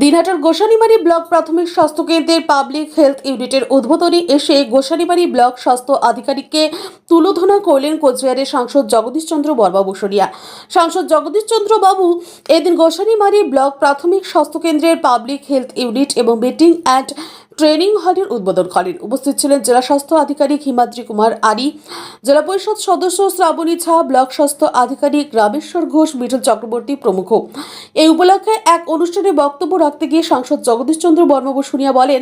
দিনহাটার Gosanimari block প্রাথমিক স্বাস্থ্য কেন্দ্রের পাবলিক হেলথ ইউনিটের উদ্বোধনী এসে গোসানিমারি ব্লক স্বাস্থ্য আধিকারিককে তুলোধনা করলেন কোচবিহারের সাংসদ জগদীশ চন্দ্র বর্মা বসুরিয়া। সাংসদ জগদীশ চন্দ্র বাবু এদিন গোসানিমারি ব্লক প্রাথমিক স্বাস্থ্য কেন্দ্রের পাবলিক হেলথ ইউনিট এবং মিটিং অ্যান্ড ট্রেনিং হলের উদ্বোধন করেন। উপস্থিত ছিলেন জেলা স্বাস্থ্য আধিকারিক হিমাদ্রি কুমার আরি, জেলা পরিষদ সদস্য শ্রাবণী ঝা, ব্লক স্বাস্থ্য আধিকারিক রামেশ্বর ঘোষ, মিঠুন চক্রবর্তী প্রমুখ। এই উপলক্ষে এক অনুষ্ঠানে বক্তব্য রাখতে গিয়ে সাংসদ জগদীশ চন্দ্র বর্মা বসুনিয়া বলেন,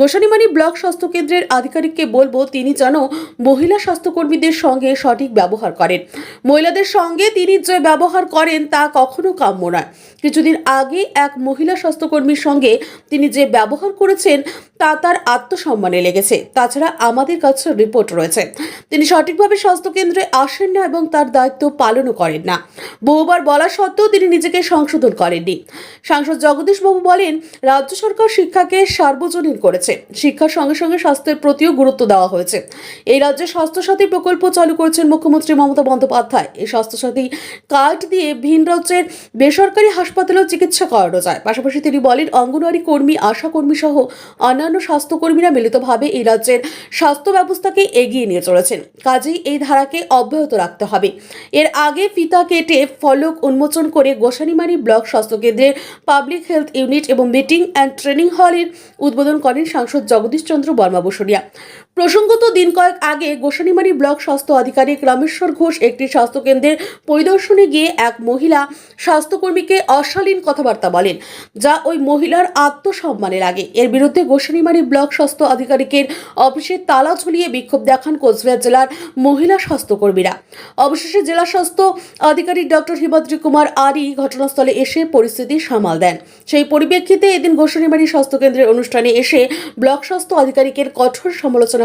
গোসানিমারি ব্লক স্বাস্থ্য কেন্দ্রের আধিকারিককে বলব, তিনি যেন মহিলা স্বাস্থ্যকর্মীদের সঙ্গে সঠিক ব্যবহার করেন। মহিলাদের সঙ্গে তিনি যে ব্যবহার করেন তা কখনো কাম্য নয়। কিছুদিন আগে এক মহিলা স্বাস্থ্যকর্মীর সঙ্গে তিনি যে ব্যবহার করেছেন তা তার আত্মসম্মানে লেগেছে। তাছাড়া আমাদের কাছে রিপোর্ট রয়েছে। তিনি সঠিকভাবে স্বাস্থ্যকেন্দ্রে আসেন না এবং তার দায়িত্ব পালনও করেন না। বহুবার বলা সত্ত্বেও তিনি নিজেকে সংশোধন করেননি। সাংসদ জগদীশবাবু বলেন, রাজ্য সরকার শিক্ষাকে সার্বজনীন করেছে। শিক্ষার সঙ্গে সঙ্গে স্বাস্থ্যের প্রতিও গুরুত্ব দেওয়া হয়েছে। এই রাজ্যে স্বাস্থ্যসাথী প্রকল্প চালু করেছেন মুখ্যমন্ত্রী মমতা বন্দ্যোপাধ্যায়। এই স্বাস্থ্যসাথী কার্ড দিয়ে ভিন রাজ্যের বেসরকারি হাসপাতালেও চিকিৎসা করানো যায়। পাশাপাশি তিনি বলেন, অঙ্গনওয়াড়ি কর্মী আশা কর্মী সহ অন্যান্য স্বাস্থ্যকর্মীরা মিলিতভাবে এই রাজ্যের স্বাস্থ্য ব্যবস্থাকে এগিয়ে নিয়ে চলেছেন। কাজেই এই ধারাকে অব্যাহত রাখতে হবে। এর আগে ফিতা কেটে ফলক উন্মোচন করে গোসানিমারি ব্লক স্বাস্থ্যকেন্দ্রের পাবলিক হেলথ ইউনিট এবং মিটিং অ্যান্ড ট্রেনিং হলের উদ্বোধন করেন সাংসদ জগদীশ চন্দ্র বর্মা বসুরিয়া। প্রসঙ্গত দিন কয়েক আগে গোসানিমারি ব্লক স্বাস্থ্য আধিকারিক রামেশ্বর ঘোষ একটি স্বাস্থ্যকেন্দ্রের পরিদর্শনে গিয়ে এক মহিলা স্বাস্থ্যকর্মীকে অশালীন কথাবার্তা বলেন, যা ওই মহিলার আত্মসম্মানে লাগে। এর বিরুদ্ধে গোসানিমারি ব্লক স্বাস্থ্য আধিকারিকের অফিসে তালা ঝুলিয়ে বিক্ষোভ দেখান কোচবিহার জেলার মহিলা স্বাস্থ্যকর্মীরা। অবশেষে জেলা স্বাস্থ্য আধিকারিক ডক্টর হিমাদ্রি কুমার আরি ঘটনাস্থলে এসে পরিস্থিতি সামাল দেন। সেই পরিপ্রেক্ষিতে এদিন গোসানিমারি স্বাস্থ্যকেন্দ্রের অনুষ্ঠানে এসে ব্লক স্বাস্থ্য আধিকারিকের কঠোর সমালোচনা